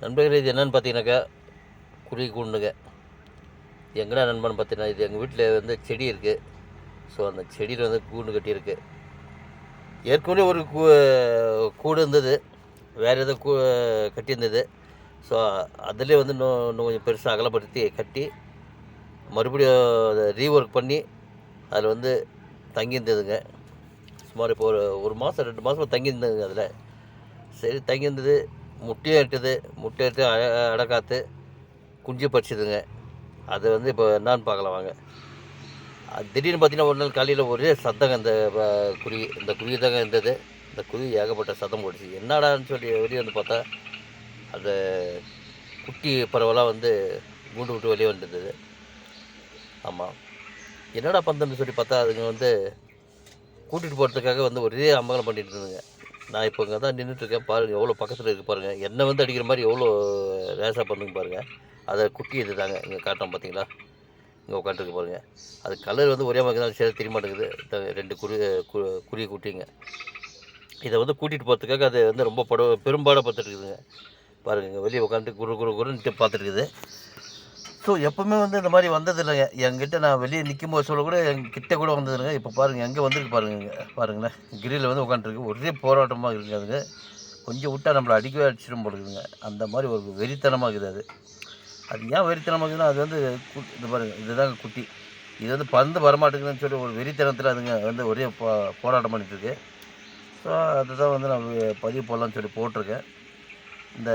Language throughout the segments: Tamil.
நண்பர்கள் இது என்னென்னு பார்த்தீங்கன்னாக்கா குருவி கூண்டுங்க எங்கடா நண்பன் பார்த்தீங்கன்னா இது எங்கள் வீட்டில் வந்து செடி இருக்குது ஸோ அந்த செடியில் வந்து கூண்டு கட்டியிருக்கு. ஏற்கனவே ஒரு கூ- கூடு இருந்தது. வேறு எதோ கூ கட்டியிருந்தது. ஸோ அதிலே வந்து இன்னும் இன்னும் கொஞ்சம் பெருசாக அகலப்படுத்தி கட்டி மறுபடியும் அதை ரீஒர்க் பண்ணி அதில் வந்து தங்கியிருந்ததுங்க. சுமார் இப்போ ஒரு ஒரு மாதம் ரெண்டு மாதம் தங்கியிருந்ததுங்க அதில். சரி தங்கியிருந்தது. முட்டையும் இட்டுது முட்டை எடுத்து அட அடக்காத்து குஞ்சு பறிச்சுதுங்க. அது வந்து இப்போ என்னான்னு பார்க்கலாம் வாங்க. திடீர்னு பார்த்தீங்கன்னா ஒரு நாள் காலையில் ஒரே சத்தங்க இந்த குருவி இந்த குருவி தாங்க இருந்தது. இந்த குருவி ஏகப்பட்ட சத்தம் போட்டுச்சு. என்னடான்னு சொல்லி வெளியே வந்து பார்த்தா அந்த குட்டி பறவைலாம் வந்து கூண்டு விட்டு வெளியே வந்துருந்தது. ஆமாம் என்னடா பந்தம்னு சொல்லி பார்த்தா அதுங்க வந்து கூட்டிகிட்டு போகிறதுக்காக வந்து ஒரே அம்பகலம் பண்ணிட்டு இருந்ததுங்க. நான் இப்போ இங்கே தான் நின்றுட்டுருக்கேன் பாருங்கள் எவ்வளோ பக்கத்தில் இருக்கு பாருங்கள் என்னை வந்து அடிக்கிற மாதிரி எவ்வளோ ரேசாக பண்ணுங்க பாருங்கள் அதை குட்டி இது தாங்க இங்கே காட்டுறோம் பார்த்தீங்களா இங்கே உட்காந்துருக்கு பாருங்கள் அது கலர் வந்து ஒரே மாதிரி தான் சரி தெரிய மாட்டேங்குது. ரெண்டு குரு குருவி குட்டிங்க. இதை வந்து கூட்டிகிட்டு போகிறதுக்காக அது வந்து ரொம்ப பட பெரும்பாடாக பார்த்துட்டு இருக்குதுங்க பாருங்கள் இங்கே வெளியே உட்காந்துட்டு குரு குரு குருன்ட்டு பார்த்துட்டு இருக்குது ஸோ எப்பவுமே வந்து இந்த மாதிரி வந்தது இல்லைங்க என்கிட்ட நான் வெளியே நிற்கும் போது சொல்ல கூட என்கிட்ட கூட வந்தது இல்லைங்க இப்போ பாருங்கள் எங்கே வந்துருக்கு பாருங்க பாருங்களேன். கிரில் வந்து உட்காந்துருக்கு ஒரே போராட்டமாக இருக்குங்க அதுங்க கொஞ்சம் விட்டால் நம்மளை அடிக்கவே அடிச்சிடும் போடுதுங்க அந்த மாதிரி ஒரு வெறித்தனமாக இருக்குது அது. அது ஏன் வெறித்தனமாக இருக்குதுன்னா அது வந்து இது பாருங்கள் இதுதாங்க குட்டி. இது வந்து பறந்து வரமாட்டேங்குதுன்னு சொல்லி ஒரு வெறித்தனத்தில் அதுங்க வந்து ஒரே போ போராட்டம் பண்ணிட்டு இருக்கு ஸோ அதுதான் வந்து நான் பதிவு போடலாம்னு சொல்லி போட்டிருக்கேன். இந்த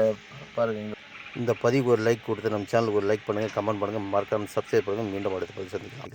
பாருங்கள் இந்த- இந்த பதிவுக்கு ஒரு லைக் கொடுத்து நம்ம சேனலுக்கு ஒரு லைக் பண்ணுங்கள் கமெண்ட் பண்ணுங்கள் மறக்காமல் சப்ஸ்கிரைப் பண்ணுங்கள் மீண்டும் அடுத்த பதிவு சந்திக்கலாம்.